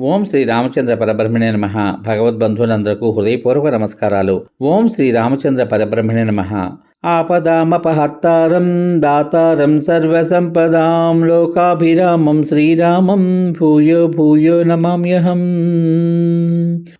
ఓం శ్రీ రామచంద్ర పరబ్రహ్మణే నమ. భగవద్బంధువులందరకు హృదయపూర్వక నమస్కారాలు. ఓం శ్రీ రామచంద్ర పరబ్రహ్మణే నమ. ఆపదామపహర్తారం దాతారం సర్వసంపదాం లోకాభిరామం శ్రీరామం భూయో భూయో నమామ్యహం.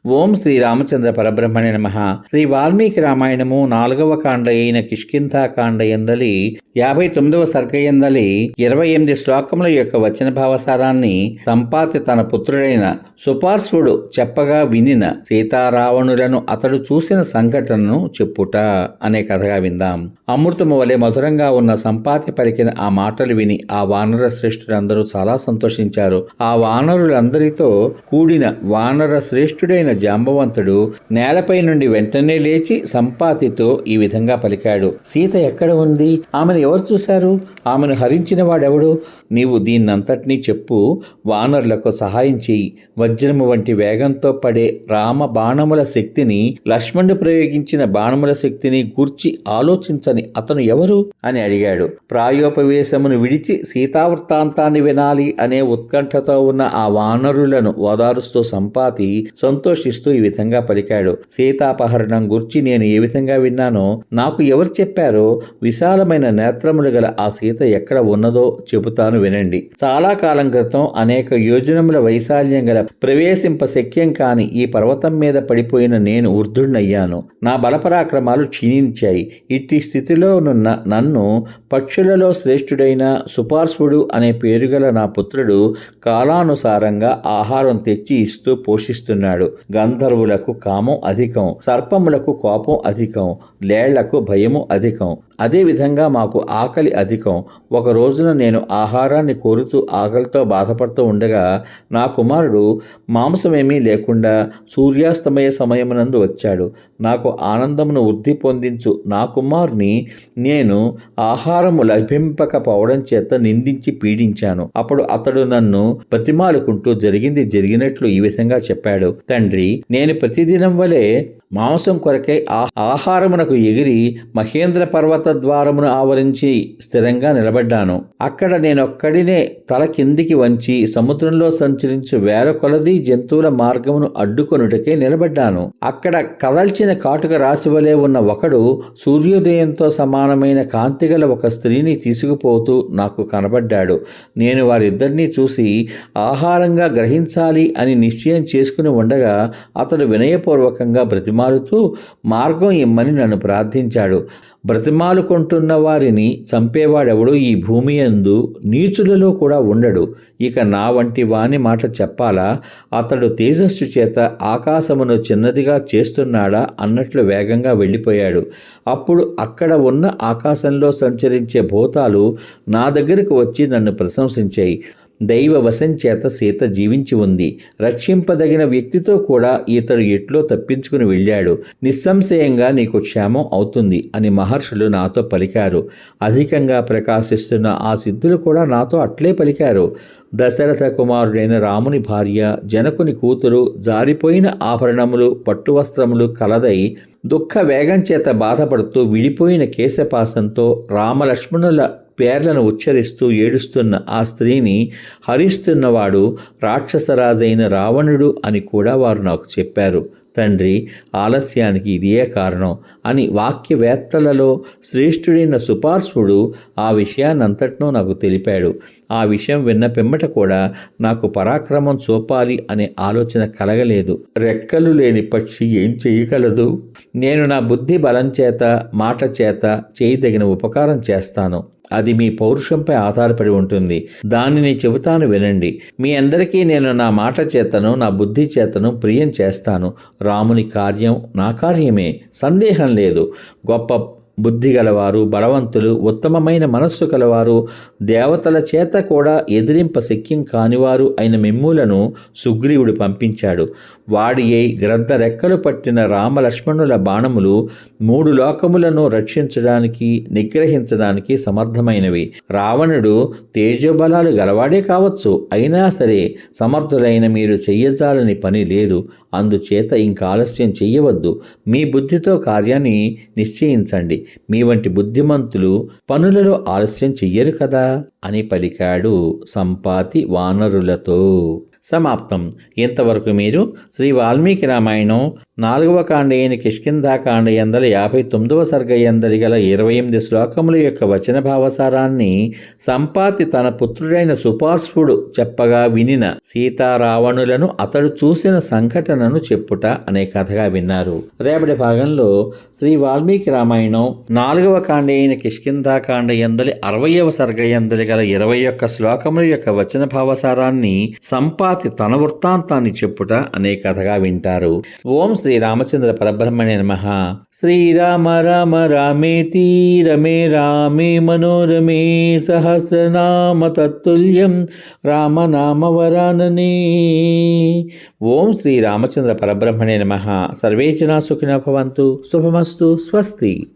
ఓం శ్రీరామచంద్ర పరబ్రహ్మణి నమ. శ్రీ వాల్మీకి రామాయణము నాలుగవ కాండ అయిన కిష్కింధా కాండ ఎందలి యాభై తొమ్మిదవ సర్గ ఎందలి ఇరవై ఎనిమిది శ్లోకముల యొక్క వచన భావసారాన్ని సంపాతి తన పుత్రుడైన సుపార్శ్వుడు చెప్పగా వినిన సీతారావణులను అతడు చూసిన సంఘటనను చెప్పుట అనే కథగా విందాం. అమృతము వలె మధురంగా ఉన్న సంపాతి పలికిన ఆ మాటలు విని ఆ వానర శ్రేష్ఠులందరూ చాలా సంతోషించారు. ఆ వానరులందరితో కూడిన వానర శ్రేష్ఠుడైన జాంబవంతుడు నేలపై నుండి వెంటనే లేచి సంపాతితో ఈ విధంగా పలికాడు. సీత ఎక్కడ ఉంది? ఆమెను ఎవరు చూశారు? ఆమెను హరించిన వాడెవడు? నీవు దీన్నంతటినీ చెప్పు. వానరులకు సహాయం చేయి. వజ్రము వంటి వేగంతో పడే రామ బాణముల శక్తిని లక్ష్మణుడు ప్రయోగించిన బాణముల శక్తిని గూర్చి ఆలోచించని అతను ఎవరు? అని అడిగాడు. ప్రాయోపవేశమును విడిచి సీతావృత్తాంతాన్ని వినాలి అనే ఉత్కంఠతో ఉన్న ఆ వానరులను ఓదారుస్తూ సంపాతి సంతోషిస్తూ ఈ విధంగా పలికాడు. సీతాపహరణం గుర్చి నేను ఏ విధంగా విన్నానో నాకు ఎవరు చెప్పారో విశాలమైన నేత్రములు గల ఆ సీత ఎక్కడ ఉన్నదో చెబుతాను వినండి. చాలా కాలం క్రితం అనేక యోజనముల వైశాల్యం గల ప్రవేశింప శక్యం కాని ఈ పర్వతం మీద పడిపోయిన నేను వృద్ధుడినయ్యాను నా బలపరాక్రమాలు క్షీణించాయి. ఇట్టి స్థితిలో నున్న నన్ను పక్షులలో శ్రేష్ఠుడైన సుపార్శ్వుడు అనే పేరుగల నా పుత్రుడు కాలానుసారంగా ఆహారం తెచ్చి ఇస్తూ పోషిస్తున్నాడు. గంధర్వులకు కామం అధికం సర్పములకు కోపం అధికం లేళ్ళకు భయము అధికం. అదేవిధంగా మాకు ఆకలి అధికం. ఒక రోజున నేను ఆహారాన్ని కోరుతూ ఆకలితో బాధపడుతూ ఉండగా నా కుమారుడు మాంసమేమీ లేకుండా సూర్యాస్తమయ సమయమునందు వచ్చాడు. నాకు ఆనందమును వృద్ధి పొందించు నా కుమారుని నేను ఆహారము లభింపకపోవడం చేత నిందించి పీడించాను. అప్పుడు అతడు నన్ను ప్రతిమాలుకుంటూ జరిగింది జరిగినట్లు ఈ విధంగా చెప్పాడు. తండ్రి నేను ప్రతిదినం వలె మాంసం కొరకై ఆహారమునకు ఎగిరి మహేంద్ర పర్వత ద్వారమును ఆవరించి స్థిరంగా నిలబడ్డాను. అక్కడ నేనొక్కడినే తల కిందికి వంచి సముద్రంలో సంచరించు వేల కొలది జంతువుల మార్గమును అడ్డుకొనుటకే నిలబడ్డాను. అక్కడ కదల్చిన కాటుక రాశి వలె ఉన్న ఒకడు సూర్యోదయంతో సమానమైన కాంతిగల ఒక స్త్రీని తీసుకుపోతూ నాకు కనబడ్డాడు. నేను వారిద్దరినీ చూసి ఆహారంగా గ్రహించాలి అని నిశ్చయం చేసుకుని ఉండగా అతడు వినయపూర్వకంగా బ్రతిమారుతూ మార్గం ఇమ్మని నన్ను ప్రార్థించాడు. బ్రతిమాలుకుంటున్న వారిని చంపేవాడెవడు ఈ భూమి యందు నీచులలో కూడా ఉండడు. ఇక నా వంటి వాని మాట చెప్పాలా? అతడు తేజస్సు చేత ఆకాశమును చిన్నదిగా చేస్తున్నాడా? అన్నట్లు వేగంగా వెళ్ళిపోయాడు. అప్పుడు అక్కడ ఉన్న ఆకాశంలో సంచరించే భూతాలు నా దగ్గరకు వచ్చి నన్ను ప్రశంసించాయి. దైవ వశం చేత సీత జీవించి ఉంది. రక్షింపదగిన వ్యక్తితో కూడా ఇతడు ఎట్లో తప్పించుకుని వెళ్ళాడు. నిస్సంశయంగా నీకు క్షేమం అవుతుంది అని మహర్షులు నాతో పలికారు. అధికంగా ప్రకాశిస్తున్న ఆ సిద్ధులు కూడా నాతో అట్లే పలికారు. దశరథ కుమారుడైన రాముని భార్య జనకుని కూతురు జారిపోయిన ఆభరణములు పట్టువస్త్రములు కలదై దుఃఖ వేగం చేత బాధపడుతూ విడిపోయిన కేశపాసంతో రామలక్ష్మణుల పేర్లను ఉచ్చరిస్తూ ఏడుస్తున్న ఆ స్త్రీని హరిస్తున్నవాడు రాక్షసరాజైన రావణుడు అని కూడా వారు నాకు చెప్పారు. తండ్రి ఆలస్యానికి ఇదే కారణం అని వాక్యవేత్తలలో శ్రేష్ఠుడైన సుపార్శ్వుడు ఆ విషయాన్నంతటినో నాకు తెలిపాడు. ఆ విషయం విన్న పిమ్మట కూడా నాకు పరాక్రమం చూపాలి అనే ఆలోచన కలగలేదు. రెక్కలు లేని పక్షి ఏం చేయగలదు? నేను నా బుద్ధి బలం చేత మాట చేత చేయదగిన ఉపకారం చేస్తాను. అది మీ పౌరుషంపై ఆధారపడి ఉంటుంది. దానిని చెబుతాను వినండి. మీ అందరికీ నేను నా మాట చేతను నా బుద్ధి చేతను ప్రియం చేస్తాను. రాముని కార్యం నా కార్యమే. సందేహం లేదు. గొప్ప బుద్ధి గలవారు బలవంతులు ఉత్తమమైన మనస్సు కలవారు దేవతల చేత కూడా ఎదిరింప శక్యం కానివారు అయిన మిమ్ములను సుగ్రీవుడు పంపించాడు. వాడి అయి గ్రద్ద రెక్కలు పట్టిన రామలక్ష్మణుల బాణములు మూడు లోకములను రక్షించడానికి నిగ్రహించడానికి సమర్థమైనవి. రావణుడు తేజోబలాలు గలవాడే కావచ్చు అయినా సరే సమర్థులైన మీరు చెయ్యజాలని పని లేదు. అందుచేత ఇంకా ఆలస్యం చెయ్యవద్దు. మీ బుద్ధితో కార్యాన్ని నిశ్చయించండి. మీ వంటి బుద్ధిమంతులు పనులలో ఆలస్యం చెయ్యరు కదా? అని పలికాడు సంపాతి వానరులతో. సమాప్తం. ఇంతవరకు మీరు శ్రీ వాల్మీకి రామాయణం నాలుగవ కాండ అయిన కిష్కింధాకాండ ఎందల యాభై తొమ్మిదవ సర్గ ఎందలి గల ఇరవై ఎనిమిది శ్లోకముల యొక్క వచన భావసారాన్ని సంపాతి తన పుత్రుడైన సుపార్శ్వుడు చెప్పగా వినిన సీతారావణులను అతడు చూసిన సంఘటనను చెప్పుట అనే కథగా విన్నారు. రేపటి భాగంలో శ్రీ వాల్మీకి రామాయణం నాలుగవ కాండ అయిన కిష్కింధాకాండ ఎందలి అరవయవ సర్గ ఎందలి గల ఇరవై ఒక్క శ్లోకముల యొక్క వచన భావసారాన్ని సంపాతి తన వృత్తాంతాన్ని చెప్పుట అనే కథగా వింటారు. ఓం శ్రీ శ్రీరామచంద్ర పరబ్రహ్మణ్య నమ. శ్రీరామ రామ రామేతి రమే రామే మనోరమే సహస్రనామ తత్తుల్యం రామనామ వరాననే ఓం శ్రీరామచంద్ర పరబ్రహ్మణ్య నమ. సర్వే జనా సుఖిన భవంతు. శుభమస్తు. స్వస్తి.